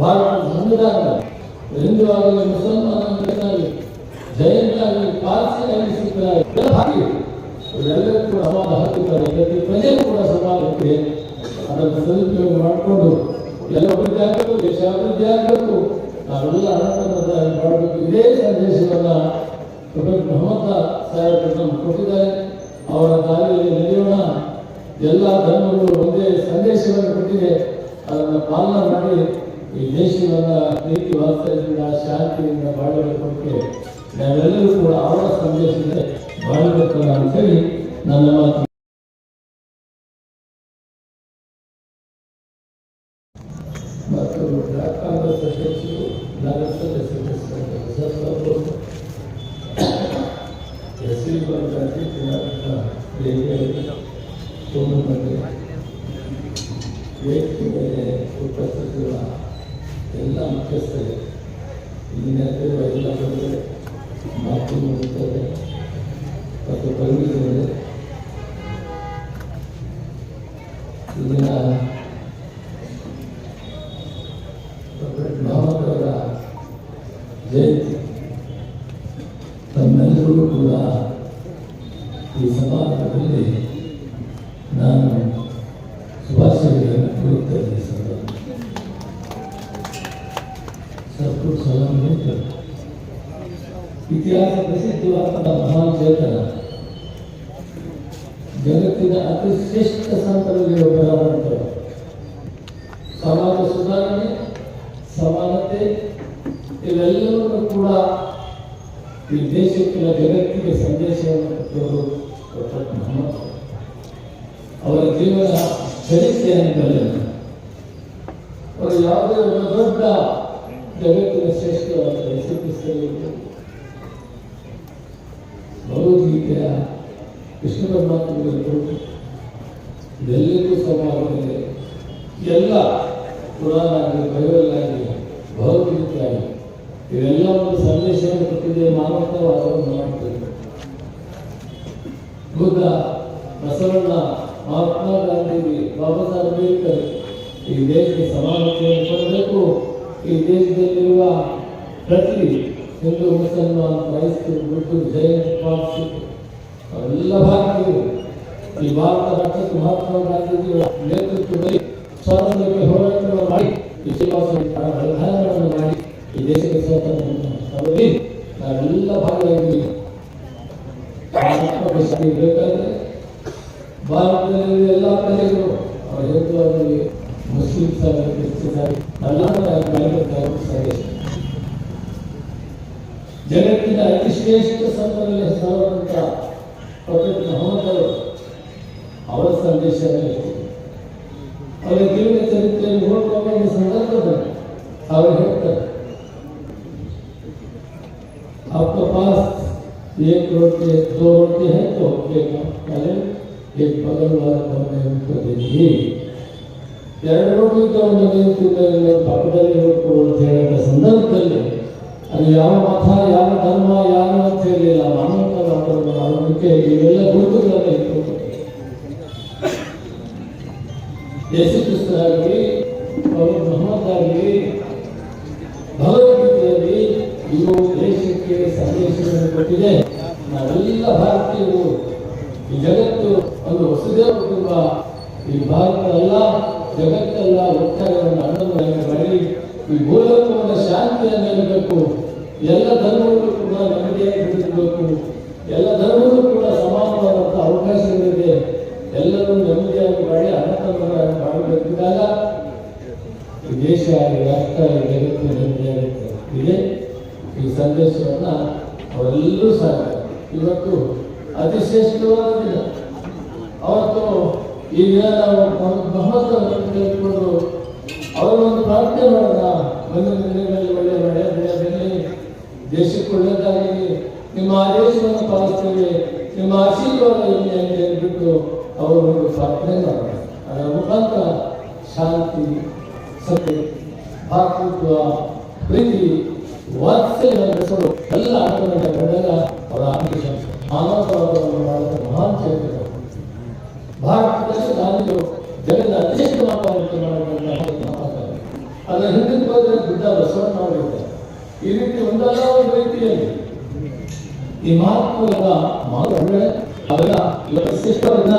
ಭಾರತ ಸಂವಿಧಾನ ಹಿಂದೂ ಆಗಲಿ ಮುಸಲ್ಮಾನ ಆಗಲಿ ಜೈನ ಆಗಲಿ ಪಾರ್ಸಿ ಆಗಲಿ ಸಿಖ್ಖರಾಗಲಿ ಎಲ್ಲ ಹಾಗೆ ಇವರೆಲ್ಲರೂ ಕೂಡ ಸಮಾನ ಹಾಕಿದ್ದಾರೆ ಪ್ರತಿ ಪ್ರಜೆಗೂ ಕೂಡ ಅದರ ಅದನ್ನು ಸದುಪಯೋಗ ಮಾಡಿಕೊಂಡು ಎಲ್ಲ ಅಭಿವೃದ್ಧಿ ಆಗಬೇಕು, ದೇಶ ಅಭಿವೃದ್ಧಿ ಆಗಬೇಕು. ನಾವೆಲ್ಲ ಅನುಕೂಲ ಮಾಡಬೇಕು. ಇದೇ ಸಂದೇಶವನ್ನ ಪ್ರೊಫೆಸರ್ ಮೊಹಮ್ಮದ್ ಸಾಹೇಬ್ ನಮ್ಗೆ ಕೊಟ್ಟಿದ್ದಾರೆ. ಅವರ ದಾರಿಯಲ್ಲಿ ನಡೆಯೋಣ. ಎಲ್ಲ ಧರ್ಮಗಳು ಒಂದೇ ಸಂದೇಶವನ್ನು ಕೊಟ್ಟಿದೆ. ಪಾಲನೆ ಮಾಡಿ ಈ ದೇಶದ ಪ್ರೀತಿ ವಾತ್ಸಲ್ಯದಿಂದ, ಶಾಂತಿಯಿಂದ ಬಾಳಬೇಕು ನಾವೆಲ್ಲರೂ ಕೂಡ ಅವರ ಸಂದೇಶದಲ್ಲಿ ಬಾಳಬೇಕಲ್ಲ ಅಂತೇಳಿ ನನ್ನ ಮಾತು. ಮತ್ತು ಸರ್ ಎಸ್ ಸಿ ಬಂದ ತುಂಬ ಉಪಸ್ಥಿತಿರುವ ಎಲ್ಲ ಮುಖ್ಯಸ್ಥರು ಇಲ್ಲಿ ನೆರೆದಿರುವ ಎಲ್ಲ ಮಾತು ಮುಗಿತಾರೆ ಮತ್ತು ಪರಿಮಿತಿಗಳು ಇಲ್ಲಿನ ಭಾವಕರ ಜಯಂತಿ ತಮ್ಮೆಲ್ಲರಿಗೂ ಕೂಡ ಈ ಸಮಾರಂಭದಲ್ಲಿ ನಾನು ಹೇಳ್ತಾರೆ ಇತಿಹಾಸ ಪ್ರಸಿದ್ಧವಾದ ಮಹಾನ್ ಚೇತನ ಜಗತ್ತಿನ ಅತಿ ಶ್ರೇಷ್ಠ ಸಂತರಲ್ಲಿ ಒಬ್ಬರಾದಂಥವರು. ಸಮಾಜ ಸುಧಾರಣೆ, ಸಮಾನತೆ, ಇವೆಲ್ಲವನ್ನೂ ಕೂಡ ಈ ದೇಶಕ್ಕಿನ ಜಗತ್ತಿಗೆ ಸಂದೇಶವನ್ನು ಕೊಟ್ಟವರು ಅವರ. ಜೀವನ ಚರಿತ್ರೆಯನ್ನು ಬರೆದರು ಅವರು ಯಾವುದೇ ಒಂದು ದೊಡ್ಡ ಜಗತ್ತಿನ ಶ್ರೇಷ್ಠವಾದ ಯಶಸ್ವಿಸಬೇಕು ಭಗವದ್ಗೀತೆಯ ಕೃಷ್ಣ ಪರಮಾತ್ಮಗಳು ಇದೆಲ್ಲರಿಗೂ ಸಮಾನವಿದೆ ಎಲ್ಲ ಪುರಾಣ ಆಗಲಿ ಬೈಬಲ್ ಆಗಲಿ ಭಗವದ್ಗೀತೆ ಆಗಲಿ ಇವೆಲ್ಲ ಒಂದು ಸಂದೇಶವನ್ನು ಕೊಟ್ಟಿದೆ ಮಾನವತಾವಾದವನ್ನು ಮಾಡ್ತದೆ ಬುದ್ಧ ಬಸವಣ್ಣ ಮಹಾತ್ಮ ಗಾಂಧಿ ಬಾಬಾ ಸಾಹೇಬ್ ಅಂಬೇಡ್ಕರ್ ಈ ದೇಶಕ್ಕೆ ಸಮಾನತೆಯನ್ನು ಕೊಡಬೇಕು. ಈ ದೇಶದಲ್ಲಿರುವ ಪ್ರತಿ ಹಿಂದೂ ಮುಸಲ್ಮಾನ್ ಕ್ರೈಸ್ತರು ಬುದ್ಧ ಜೈನ ಪಾರ್ಸಿ ಎಲ್ಲ ಭಾರತೀಯರು ಈ ಭಾರತ ರಾಷ್ಟ್ರಕ್ಕೆ ಮಹಾತ್ಮ ಗಾಂಧೀಜಿಯವರ ನೇತೃತ್ವದಲ್ಲಿ ಸ್ವಾತಂತ್ರ್ಯಕ್ಕೆ ಹೋರಾಟವನ್ನು ಮಾಡಿ ಬಲಿದಾನಗಳನ್ನು ಮಾಡಿ ಈ ದೇಶಕ್ಕೆ ಸ್ವಾತಂತ್ರ್ಯ ತರಲಿ ನಾವೆಲ್ಲ ಭಾಗವಾಗಿದ್ದೀವಿ ಆತ್ಮಶಕ್ತಿ ಬೇಕಾದ್ರೆ ಭಾರತದಲ್ಲಿ ಎಲ್ಲ ಪ್ರಜೆಗಳು ಅವರು ಹಿಂದೂ ಆಗಲಿ ಮುಸ್ಲಿಮ್ಸ್ ಆಗಲಿ ಕ್ರಿಶ್ಚಿಯನ್ಸ್ ಆಗಲಿ ಎಲ್ಲ ಸಂದೇಶ ಜಗತ್ತಿನ ಅತಿ ಶ್ರೇಷ್ಠ ಸಂತರಲ್ಲಿ ಹೆಸರಾದಂಥ ಪ್ರೊಫೆಟ್ ಮೊಹಮ್ಮದ್ ಅವರು ಅವರ ಸಂದೇಶ ಅವರ ಜೀವನ ಚರಿತ್ರೆಯಲ್ಲಿ ಹೋಗುವ ಒಂದು ಸಂದರ್ಭದಲ್ಲಿ ಅವರು ಹೇಳ್ತಾರೆ आपके पास एक रोटी दो रोटी है तो एक पहले एक बगल वाला बंदे उनको दे दीजिए ಎರಡು ಒಂದು ನಿಂತಿದ್ದಲ್ಲಿ ಪಕ್ಕದಲ್ಲಿ ಹೋಗ್ಕೊಂಡು ಅಂತ ಹೇಳಿದ ಸಂದರ್ಭದಲ್ಲಿ ಅದು ಯಾವ ಮತ, ಯಾವ ಧರ್ಮ, ಯಾರು ಅಂತ ಹೇಳಿಲ್ಲ. ಮಾನವತಾವಾದವನ್ನು ಅದಕ್ಕೆ ಇವೆಲ್ಲ ಗುರುತುಗಳನ್ನು ಇತ್ತು ಯೇಸು ಅವರು ಮೊಹಮ್ಮದ್ ಆಗಲಿ, ಭಗವದ್ಗೀತೆಯಲ್ಲಿ ಇವು ದೇಶಕ್ಕೆ ಸಂದೇಶವನ್ನು ಕೊಟ್ಟಿದೆ. ನಾವೆಲ್ಲ ಭಾರತೀಯರು. ಈ ಜಗತ್ತು ಒಂದು ವಸುದೇವ ಕುಟುಂಬ ಈ ಭಾರತ ಅಲ್ಲ. ಜಗತ್ತೆಲ್ಲ ಒಟ್ಟಾರೆ ಒಂದು ಅಣ್ಣನ ಮಾಡಿ ಈ ಭೂಲೋಕವನ್ನು ಶಾಂತಿಯನ್ನು ನೀಡಬೇಕು ಎಲ್ಲ ಧರ್ಮಗಳು ಕೂಡ ನಮಗೆ ಬಿಡಬೇಕು ಎಲ್ಲ ಧರ್ಮಗಳು ಕೂಡ ಸಮಾನವಾದಂಥ ಅವಕಾಶಗಳಿದೆ. ಎಲ್ಲರೂ ನೆಮ್ಮದಿಯಾಗಿ ಮಾಡಿ ಅಣ್ಣತಮ್ಮರಾಗಿ ಮಾಡಬೇಕಿದ್ದಾಗ ಈ ದೇಶ ರಾಷ್ಟ್ರ ಜಗತ್ತು ನೆಮ್ಮದಿಯಾಗುತ್ತೆ ಇದೆ ಈ ಸಂದೇಶವನ್ನು ಅವರೆಲ್ಲರೂ ಸಹ ಇವತ್ತು ಅತಿ ಶ್ರೇಷ್ಠವಾದ ದಿನ. ಅವತ್ತು ಈ ದಿನ ನಾವು ಮಹತ್ವವನ್ನು ತಿಳ್ಕೊಂಡು ಅವರು ಪ್ರಾರ್ಥನೆ ಮಾಡೋಣ ದಿನಗಳಲ್ಲಿ ಒಳ್ಳೆಯ ಮಳೆ ದೇಶಕ್ಕೆ ಒಳ್ಳೆಯದಾಗಲಿ ನಿಮ್ಮ ಆದೇಶವನ್ನು ಪಾಲಿಸ್ತೇವೆ. ನಿಮ್ಮ ಆಶೀರ್ವಾದ ಇರಲಿ ಅಂತ ಹೇಳ್ಬಿಟ್ಟು ಅವರು ಒಂದು ಪ್ರಾರ್ಥನೆ ಮಾಡೋಣ ಅದರ ಶಾಂತಿ, ಸತ್ಯ, ಭಾತೃತ್ವ, ಪ್ರೀತಿ, ವಾತ್ಸಲ್ಯ ಎಲ್ಲ ಬಂದಾಗ ಅವರ ಆದೇಶ ಅದರ ಹಿಂದಕ್ಕೆ ಹೋದ್ರೆ ಬಿಟ್ಟ ಬಸವಣ್ಣ ಅವರಿದ್ದಾರೆ ಈ ರೀತಿ ಒಂದಲ್ಲ ಒಂದು ರೀತಿಯಲ್ಲಿ. ಈ ಮಹಾತ್ಮರ ಮಾತು ಅವರ ಇವತ್ತು ಶಿಷ್ಟವನ್ನ